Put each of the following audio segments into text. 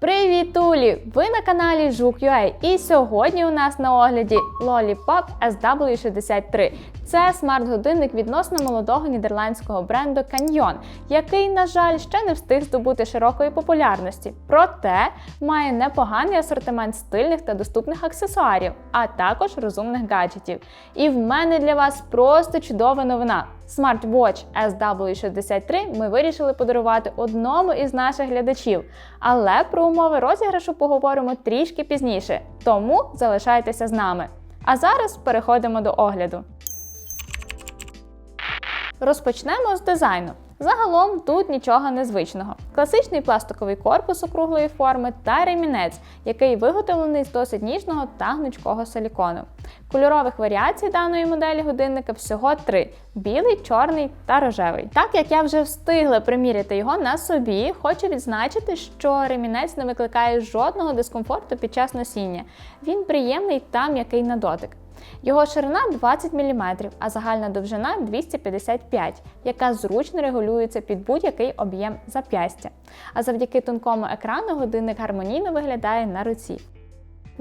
Привітулі! Ви на каналі Жук.ua і сьогодні у нас на огляді Lollipop SW63. Це смарт-годинник відносно молодого нідерландського бренду Canyon, який, на жаль, ще не встиг здобути широкої популярності. Проте має непоганий асортимент стильних та доступних аксесуарів, а також розумних гаджетів. І в мене для вас просто чудова новина. Smartwatch SW63 ми вирішили подарувати одному із наших глядачів. Але про умови розіграшу поговоримо трішки пізніше, тому залишайтеся з нами. А зараз переходимо до огляду. Розпочнемо з дизайну. Загалом тут нічого незвичного. Класичний пластиковий корпус округлої форми та ремінець, який виготовлений з досить ніжного та гнучкого силікону. Кольорових варіацій даної моделі годинника всього три: білий, чорний та рожевий. Так як я вже встигла приміряти його на собі, хочу відзначити, що ремінець не викликає жодного дискомфорту під час носіння. Він приємний та м'який на дотик. Його ширина 20 мм, а загальна довжина 255 яка зручно регулюється під будь-який об'єм зап'ястя. А завдяки тонкому екрану годинник гармонійно виглядає на руці.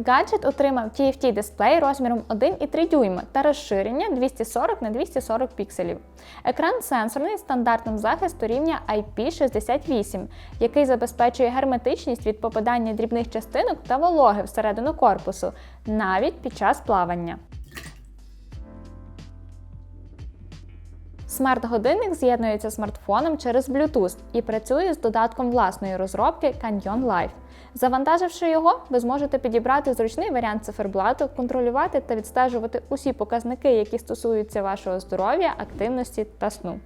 Гаджет отримав TFT дисплей розміром 1,3 дюйма та розширення 240 на 240 пікселів. Екран сенсорний з стандартом захисту рівня IP68, який забезпечує герметичність від попадання дрібних частинок та вологи всередину корпусу, навіть під час плавання. Смарт-годинник з'єднується смартфоном через Bluetooth і працює з додатком власної розробки Canyon Life. Завантаживши його, ви зможете підібрати зручний варіант циферблату, контролювати та відстежувати усі показники, які стосуються вашого здоров'я, активності та сну.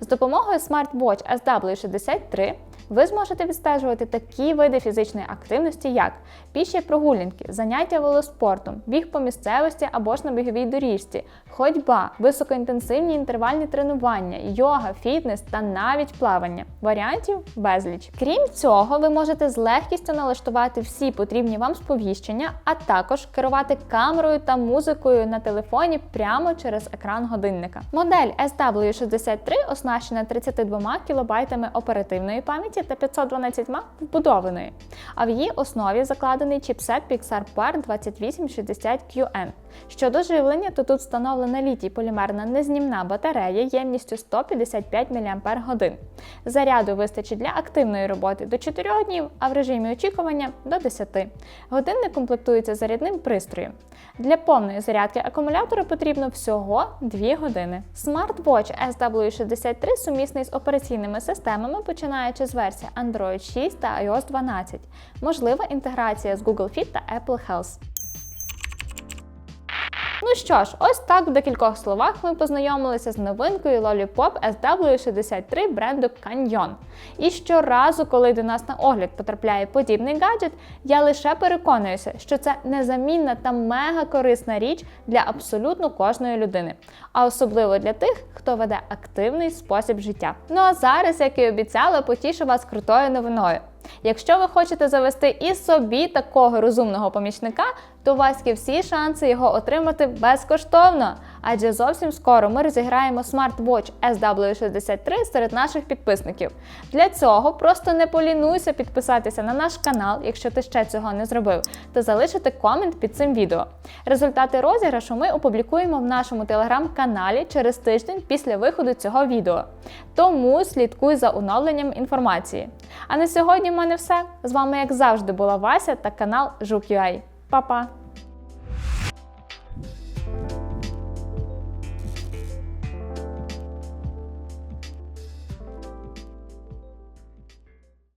З допомогою SmartWatch SW63 ви зможете відстежувати такі види фізичної активності, як піші прогулянки, заняття велоспортом, біг по місцевості або ж на біговій доріжці, ходьба, високоінтенсивні інтервальні тренування, йога, фітнес та навіть плавання. Варіантів безліч. Крім цього, ви можете з легкістю налаштувати всі потрібні вам сповіщення, а також керувати камерою та музикою на телефоні прямо через екран годинника. Модель SW63 оснащена 32 кБ оперативної пам'яті та 512 вбудованої, а в її основі закладений чіпсет Pixar Par 2860QN. Щодо живлення, то тут встановлена літій полімерна незнімна батарея ємністю 155 мАч. Заряду вистачить для активної роботи до 4 днів, а в режимі очікування до 10. Годинник комплектується зарядним пристроєм. Для повної зарядки акумулятора потрібно всього 2 години. SmartWatch SW63 сумісний з операційними системами, починаючи з версії Android 6 та iOS 12. Можлива інтеграція з Google Fit та Apple Health. Ну що ж, ось так в декількох словах ми познайомилися з новинкою Lollipop SW63 бренду Canyon. І щоразу, коли до нас на огляд потрапляє подібний гаджет, я лише переконуюся, що це незамінна та мега корисна річ для абсолютно кожної людини, а особливо для тих, хто веде активний спосіб життя. Ну а зараз, як і обіцяла, потішу вас крутою новиною. Якщо ви хочете завести і собі такого розумного помічника, то у вас є всі шанси його отримати безкоштовно. Адже зовсім скоро ми розіграємо смарт-вотч SW63 серед наших підписників. Для цього просто не полінуйся підписатися на наш канал, якщо ти ще цього не зробив, та залишити комент під цим відео. Результати розіграшу ми опублікуємо в нашому телеграм-каналі через тиждень після виходу цього відео. Тому слідкуй за оновленням інформації. А на сьогодні в мене все. З вами, як завжди, була Вася та канал Жук.ua. Па-па!